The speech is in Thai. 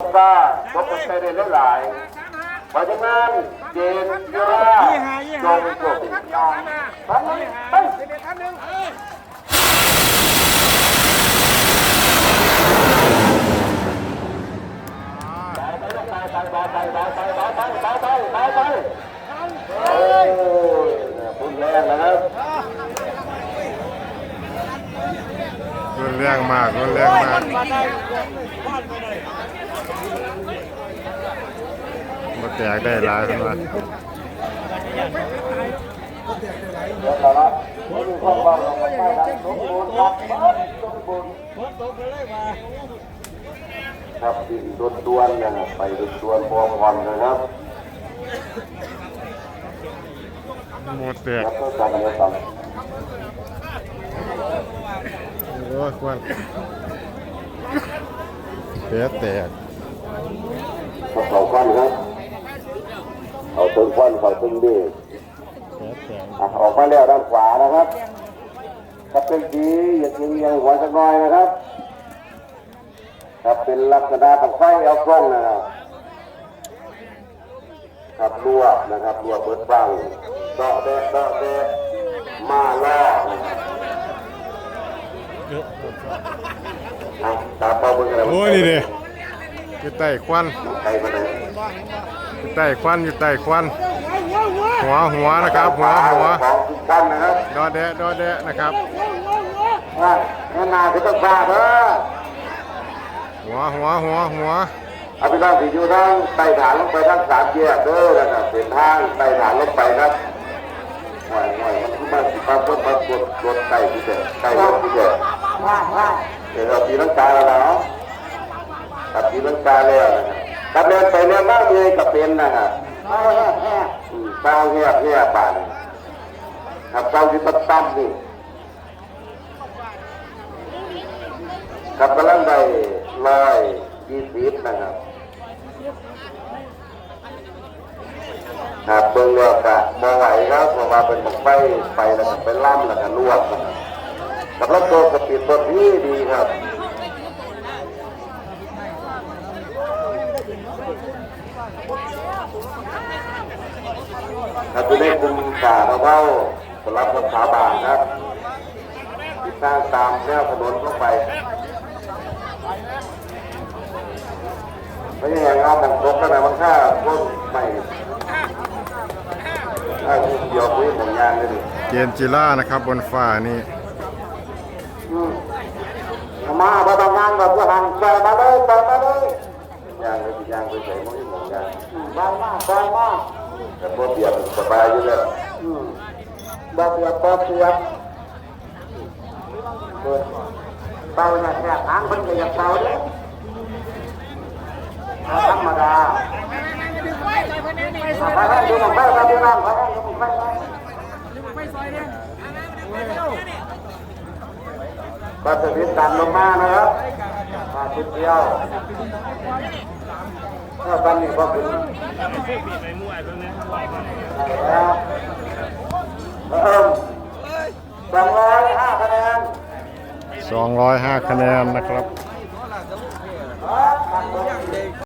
ว่าพบกันได้หลายๆปัจจุบันเจนยุราโดมจบทั้งนี้ไป รงมากรุนแรงมากมาแตกได้หลายคนละครับดินด้วนนะครับไปด้วนๆพวงวันนะครับหมดแตก โอ้ยควันแผลแตกก็เขาควันครับเขาตึงควันเขาตึงดีแผลแตกอะออกมาแล้วด้านขวานะครับถ้าเป็นสีอย่าทิ้งยังหัวสักหน่อยนะครับถ้าเป็นลักษณะของไฟเอากล้องนะครับครับลวกนะครับลวกเปิดฟังเดาะแดะเดาะแดะมาล่อนะครับ อะตาเป้าเบิ่งอะไรโอ้ยนี่เด้อยู่ใต้ควันใครมาไหนอยู่ใต้ควันอยู่ใต้ควันหัวหัวนะครับหัวหัวของทุกท่านนะครับดอแดะดอแดะนะครับว่าแม่นาคือต้องทราบเด้อหัวหัวหัวหัวเอาไปนั่งที่อยู่ทางใต้ฐานลงไปทางสามแยกเด้อนะครับเป็นทางใต้ฐานลงไปครับห่วยห่วยมันคือมันสิปรากฏปรากฏรถใต้ที่เด็ดใต้รถที่เด็ด เดี๋ยวเราตีลังกาแล้วเนาะครับตีลังกาแล้วนะครับครับเดินไปเรียนบ้างเลยกับเป็นนะครับอืมเต้าเงียบเงียบปานครับเต้าที่ตั้มตั้มนี่ครับกำลังได้ร้อยยี่สิบนะครับครับเบิ่งแล้วก็บ่ไหวครับเพราะว่าเป็นบักไฟไปแล้วก็เป็นล่ำแล้วก็ลวกนะครับ กับรถโตกระปิดรถนี้ดีครับครับที่ได้คุมกาเราเข้าสำหรับรถขาบางครับที่สร้างตามแนวถนนเข้าไปไม่ใช่อย่างเอาบังคบกันนะมันค่าพวกไม่ถ้าคุณเดียวคุยของยางเลยดิเกณฑ์จิล่านะครับบนฟ้านี่ มมาบ่ต้องงานแบบว่าหันไปมาเลยไปมาเลยยางเลยยางไปใส่ไม่ของยางไปมาไปมาแต่พวกเดียวสบายอยู่แล้วบ่เปียกบ่เปียกเบาเนี่ยแค่ทางมันก็อยากเบาเด้อธรรมดา ก็จะวิตามลงมานะครับมาชุดเดียวก็ตอนนี้ก็คือแล้วเอิ่มสองร้อยห้าคะแนน205 คะแนนนะครับ